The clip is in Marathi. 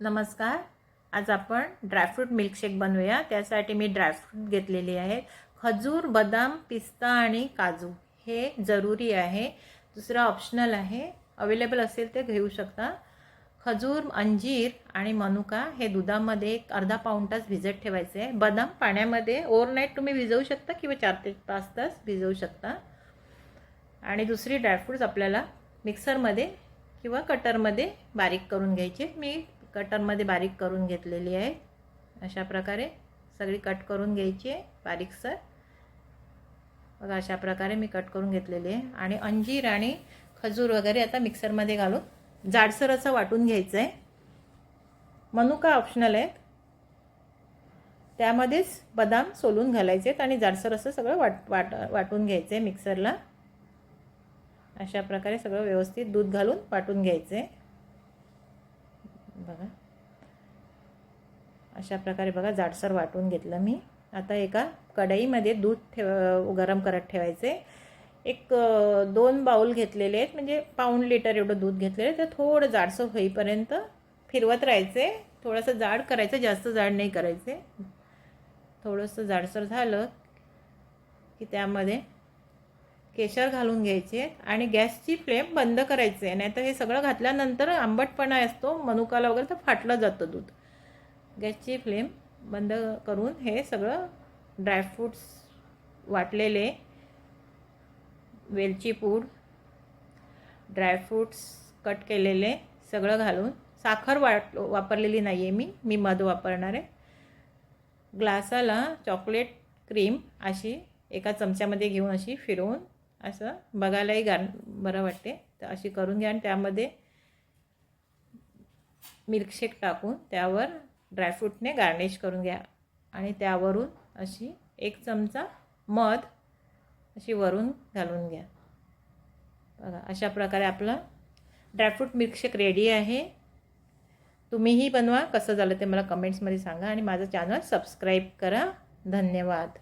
नमस्कार. आज आपण ड्रायफ्रूट मिल्कशेक बनवूया. त्यासाठी मी ड्रायफ्रूट घेतलेली आहेत. खजूर बदाम पिस्ता आणि काजू हे जरुरी आहे. दुसरं ऑप्शनल आहे. अवेलेबल असेल ते घेऊ शकता. खजूर अंजीर आणि मनुका हे दुधामध्ये एक अर्धा पाऊण तास भिजत ठेवायचे. आहे बदाम पाण्यामध्ये ओव्हरनाईट तुम्ही भिजवू शकता किंवा चार ते पाच तास भिजवू शकता. आणि दुसरी ड्रायफ्रूट्स आपल्याला मिक्सरमध्ये किंवा कटरमध्ये बारीक करून घ्यायचे. मी कटरमध्ये बारीक करून घेतलेली आहे. अशा प्रकारे सगळी कट करून घ्यायची आहे बारीकसर बघा अशा प्रकारे मी कट करून घेतलेली आहे. आणि अंजीर आणि खजूर वगैरे आता मिक्सरमध्ये घालून जाडसर असं वाटून घ्यायचं आहे. मनुका ऑप्शनल आहेत. त्यामध्येच बदाम सोलून घालायचे आहेत आणि जाडसर असं सगळं वाट वाट वाटून घ्यायचं आहे मिक्सरला. अशा प्रकारे सगळं व्यवस्थित दूध घालून वाटून घ्यायचं आहे. बघा. अशा प्रकारे बघा जाडसर वाटून घेतलं मी. आता एका कढईमध्ये दूध ठेव गरम करत ठेवायचे. एक दोन बाऊल घेतलेले आहेत. म्हणजे पाऊण लिटर एवढं दूध घेतलेलं आहे. तर थोडं जाडसं होईपर्यंत फिरवत राहायचे. थोडंसं जाड करायचं जास्त जाड नाही करायचे. थोडंसं जाडसर झालं की त्यामध्ये केशर घालून घ्यायचे आणि गॅसची फ्लेम बंद करायची. नाही तर हे सगळं घातल्यानंतर आंबटपणा असतो मनुकाला वगैरे तर फाटलं जातं दूध. गॅसची फ्लेम बंद करून हे सगळं ड्रायफ्रूट्स वाटलेले वेलची पूड ड्रायफ्रूट्स कट केलेले सगळं घालून. साखर वाट वापरलेली नाही आहे मी मी मध वापरणार. आहे ग्लासाला चॉकलेट क्रीम अशी एका चमच्यामध्ये घेऊन अशी फिरवून असं बघायलाही गार बरं वाटते. तर अशी करून घ्या आणि त्यामध्ये मिल्कशेक टाकून त्यावर ड्रायफ्रूटने गार्निश करून घ्या. आणि त्यावरून अशी एक चमचा मध अशी वरून घालून घ्या. बघा अशा प्रकारे आपलं ड्रायफ्रूट मिल्कशेक रेडी आहे. तुम्हीही बनवा. कसं झालं ते मला कमेंट्समध्ये सांगा आणि माझं चॅनल सबस्क्राईब करा. धन्यवाद.